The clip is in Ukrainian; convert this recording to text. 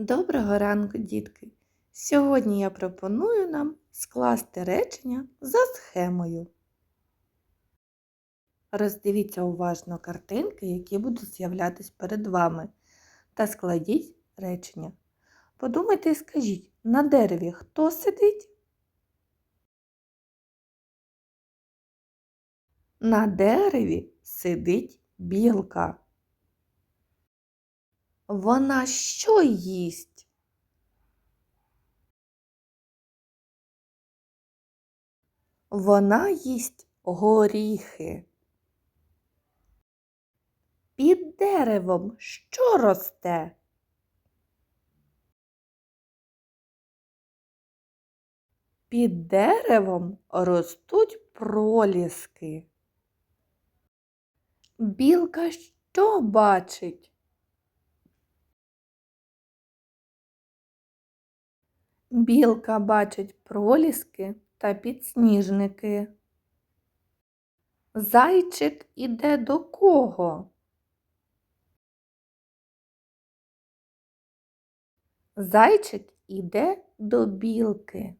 Доброго ранку, дітки! Сьогодні я пропоную нам скласти речення за схемою. Роздивіться уважно картинки, які будуть з'являтись перед вами, та складіть речення. Подумайте і скажіть, на дереві хто сидить? На дереві сидить білка. Вона що їсть? Вона їсть горіхи. Під деревом що росте? Під деревом ростуть проліски. Білка що бачить? Білка бачить проліски та підсніжники. Зайчик іде до кого? Зайчик іде до білки.